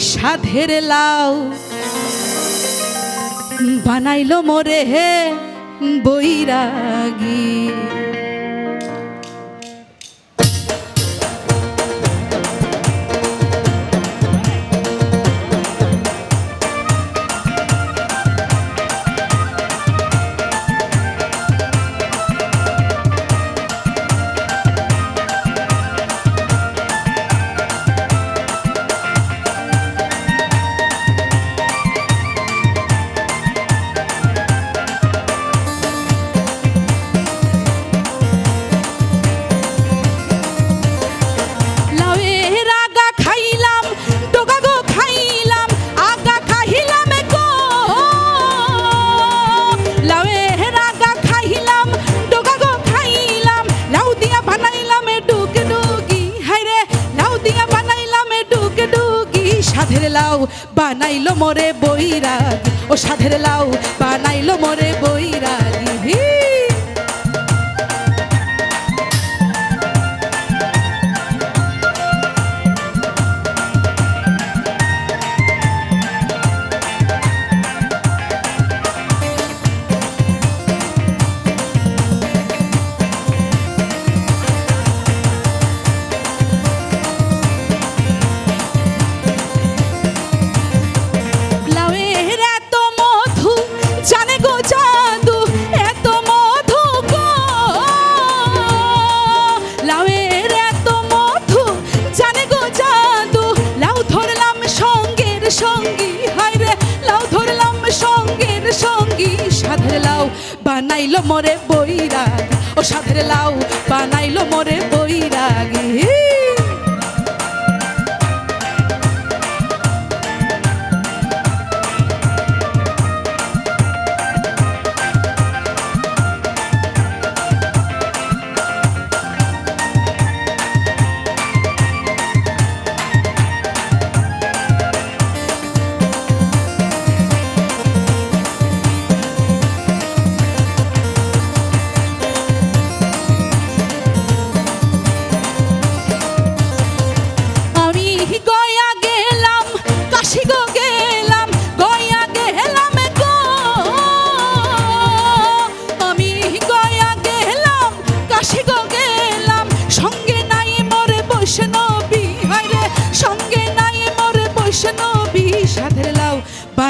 সাধের লাউ। বানাইল মোরে হে বৈরাগী। সাধের লাউ বানাইলো মরে বইরা ও সাধের লাউ বানাইলো মোরে বৈরাগী। সাধের লাউ বানাইলো মরে বৈরাগ। ও সাধের লাউ বানাইলো মরে বৈরাগী।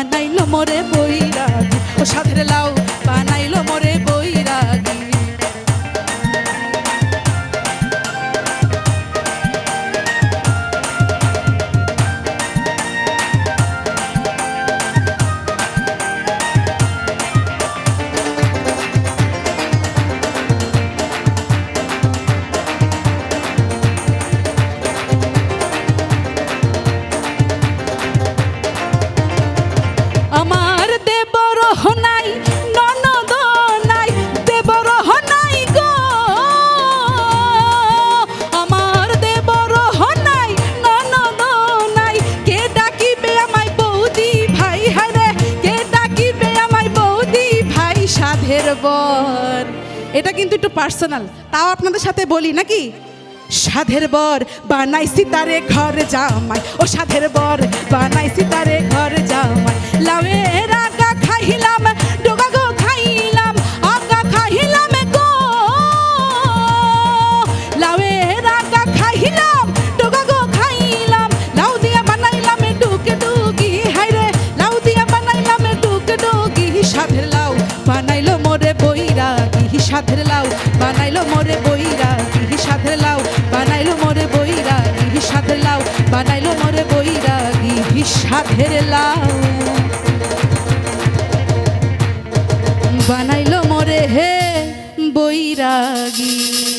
বানাইলো মোরে বৈরাগী। ও সাধের লাউ সাধের বর। এটা কিন্তু একটু পার্সোনাল তাও আপনাদের সাথে বলি নাকি? সাধের বর বানাইছি তারে ঘর জামাই। ও সাধের বর বানাইছি সিতারে সাধের লাউ, বানাইলো মোরে বৈরাগী। সাধের লাউ, বানাইলো মোরে বৈরাগী। সাধের লাউ, বানাইলো মোরে বৈরাগী। সাধের লাউ। বানাইলো মোরে হে বৈরাগী।